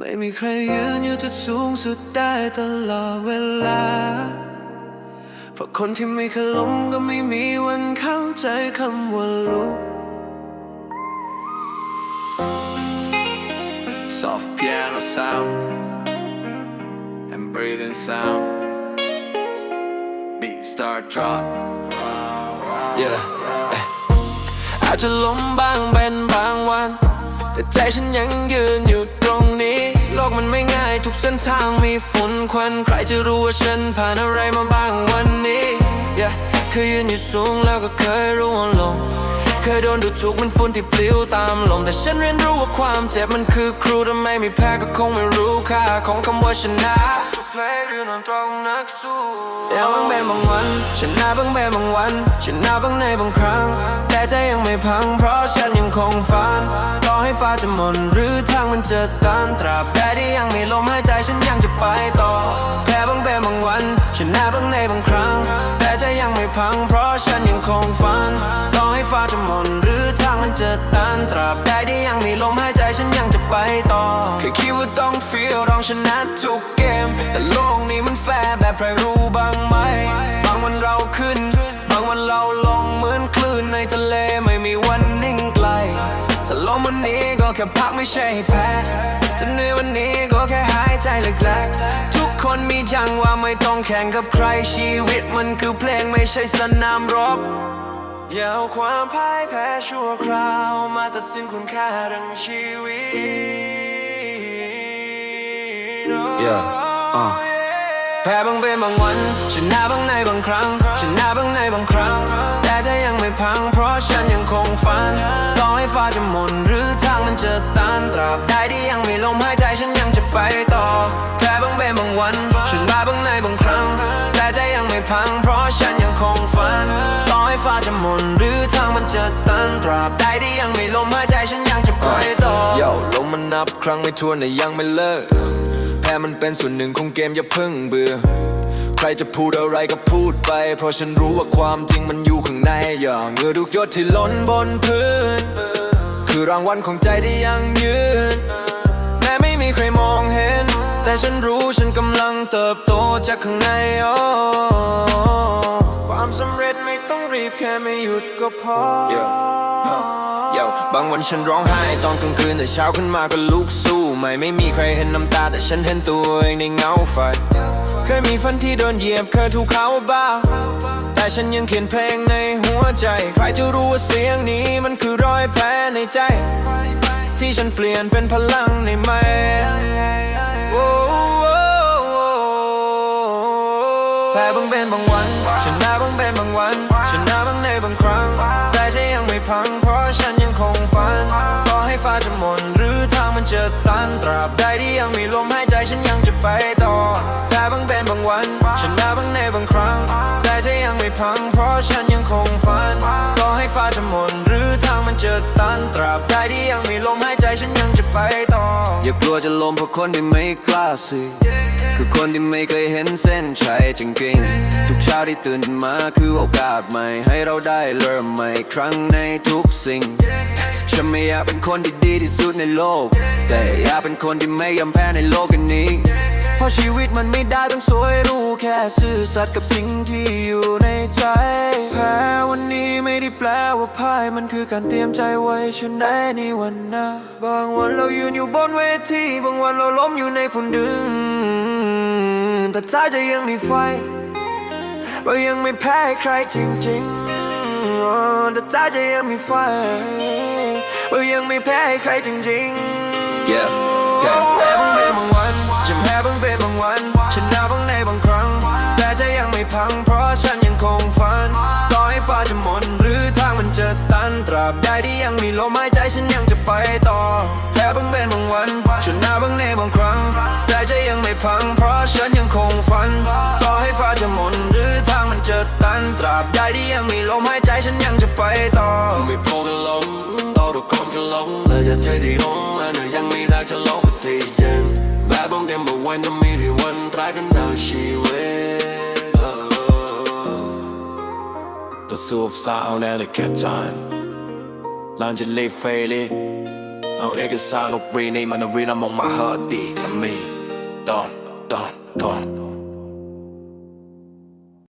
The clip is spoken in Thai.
ไม่มีใครยืนอยู่จุดสูงสุดได้ตลอดเวลา เพราะคนที่ไม่เคยล้มก็ไม่มีวันเข้าใจคำว่ารู้ Soft piano sound and breathing sound Beat start drop Yeah อาจจะล้มบ้างเป็นบางวัน แต่ใจฉันยังยืนอยู่ตรง กมันไม่ง่าย ทุกเส้นทางมีฝุ่นควัน ใครจะรู้ว่าฉันผ่านอะไรมาบ้างวันนี้ yeah เคยยืนอยู่สูงแล้วก็เคยร่วงลง เคยโดนดูถูกมันฝุ่นที่ปลิวตามลม แต่ฉันเรียนรู้ว่าความเจ็บมันคือครูถ้าไม่มีแพ้ก็คงไม่รู้ค่าของคำว่าชนะทุกเพลงเรื่อนอนตรงนักสู้อย่างเป็นบางวันชนะเพิ่งเป็นบางวันชนะเพิ่งในบางครั้ง แต่ใจยังไม่พังเพราะฉันยังคงฝันต่อให้ฟ้าจะมนหรือือทางมันจะตันตราบใดที่ยังมีลมหายใจฉันยังจะไปต่อ แพ้เพิ่งเป็นบางวันชนะเพิ่งในบางครั้ง แต่ใจยังไม่พังเพราะฉันยังคงฝันต่อให้ฟ้าจะหมนหรือทางมันจะตันตราบใดที่ยังมีลมหายใจฉันยังจะไปต่อเคยคิดว่าต้อง feel ต้องชนะทุกเกม แต่โลกนี้มันแฟร์แบบใครรู้บ้างไหม บางวันเราขึ้น บางวันเราลงเหมือนคลื่นในทะเล แค่พักไม่ใช่แพ้จะเหนื่อยวันนี้ก็แค่หายใจลึกๆทุกคนมีจังว่าไม่ต้องแข่งกับใครชีวิตมันคือเพลงไม่ใช่สนามรบอย่าเอาความพ่ายแพ้ชั่วคราว มาตัดสินคุณค่าดังชีวิต Yeah, uh. แพ้บางเป็นบางวัน ชนะบางในบางครั้ง ชนะบางในบางครั้ง แต่ใจยังไม่พัง เพราะฉันยังคงฝันต่อให้ฟ้าจะหมนหรือทางมันจะตันตราบใดที่ยังมีลมหายใจฉันยังจะไปต่อ แพ้บางเป็นบางวัน ชนะบางในบางครั้ง แต่ใจยังไม่พัง เพราะฉันยังคงฝันต่อให้ฟ้าจะหมนหรือทางมันจะตันตราบใดที่ยังมีลมหายใจฉันยังจะไปต่อโย่ลมมันนับครั้งไม่ทวนแต่ยังไม่เลิก พ้มันเป็นส่วนหนึ่งของเกมอย่าเพิ่งเบื่อ ใครจะพูดอะไรก็พูดไป เพราะฉันรู้ว่าความจริงมันอยู่ข้างในอย่างเงื่อทุกยดที่ล้นบนพื้น คือรางวัลของใจที่ยังยืน แม้ไม่มีใครมองเห็น แต่ฉันรู้ฉันกำลังเติบโตจากข้างในโอ้ความสำเร็จไม่ต้องรีบแค่ไม่หยุดก็พอ บางวันฉันร้องไห้ตอนกลางคืนแต่เช้าขึ้นมาก็ลุกสู้ไม่ไม่มีใครเห็นน้ำตาแต่ฉันเห็นตัวเองในเงาไฟเคยมีฝันที่โดนเหยียบเคยถูกเขาบ้า แต่ฉันยังเขียนเพลงในหัวใจ ใครจะรู้ว่าเสียงนี้มันคือรอยแผลในใจ ที่ฉันเปลี่ยนเป็นพลังในไม่โอ้โอ้โอ้แพ้บางเป็นบางวันชนะบางเป็นบางวันชนะบางในบางครั้งแต่ใจยังไม่พัง บใดที่ยังมีลมหายใจฉันยังจะไปต่อแพ้บางเป็นบางวันชนะบางในบางครั้ง แต่ใจยังไม่พัง เพราะฉันยังคงฝันต่อให้ฟ้าจะหมนหรือทางมันจะตันตราบใดที่ยังมีลมหายใจฉันยังจะไปต่อ อย่ากลัวจะลมเพราะคนที่ไม่กล้าสิ คือคนที่ไม่เคยเห็นเส้นชัยจริงๆทุกเช้าที่ตื่นมาคือโอกาสใหม่ ให้เราได้เริ่มใหม่ครั้งในทุกสิ่ง ฉันไม่อยากเป็นคนที่ดีที่สุดในโลก แต่อยากเป็นคนที่ไม่ยอมแพ้ในโลกอันนี้ เพราะชีวิตมันไม่ได้ต้องสวยรู้แค่ซื่อสัตย์กับสิ่งที่อยู่ในใจ แพ้วันนี้ไม่ได้แปลว่าพ่ายมันคือการเตรียมใจไว้ชนะในวันหน้า บางวันเรายืนอยู่บนเวที บางวันเราล้มอยู่ในฝุ่นดึง แต่ใจจะยังมีไฟ เรายังไม่แพ้ใครจริงๆอ๋อแต่ใจจะยังมีไฟ เรายังไม่แพ้ใครจริงๆ Yeah, yeah. แพ้บางเป็นบางวันจะแพ้บางเป็นบางวันชนะบางในบางครั้ง แต่ใจยังไม่พังเพราะฉันยังคงฝัน ต่อให้ฟ้าจะหมนหรือทางมันจะตันตราบใดที่ยังมีลมหายใจฉันยังจะไปต่อแพ้บางเป็นบางวันชนะบางในบางครั้ง แต่ใจยังไม่พังเพราะฉัน จะตันตราบใดที่ยังมีลมหายใจฉันยังจะไปต่อไม่พอกันลงต่อทุกคนกันลงและจะใจที่ห้องมันยังไม่ได้จะลบที่ยืนแบบบางเดมบางวันจะมีที่วันตรายกันดาวชีวิต The soul of sound and the cat time หลังจากเล่ไฟเลยเอาเอกสารออกรีนี่มันรีนมองมาเฮอร์ดีกับมีตอนตอนตอน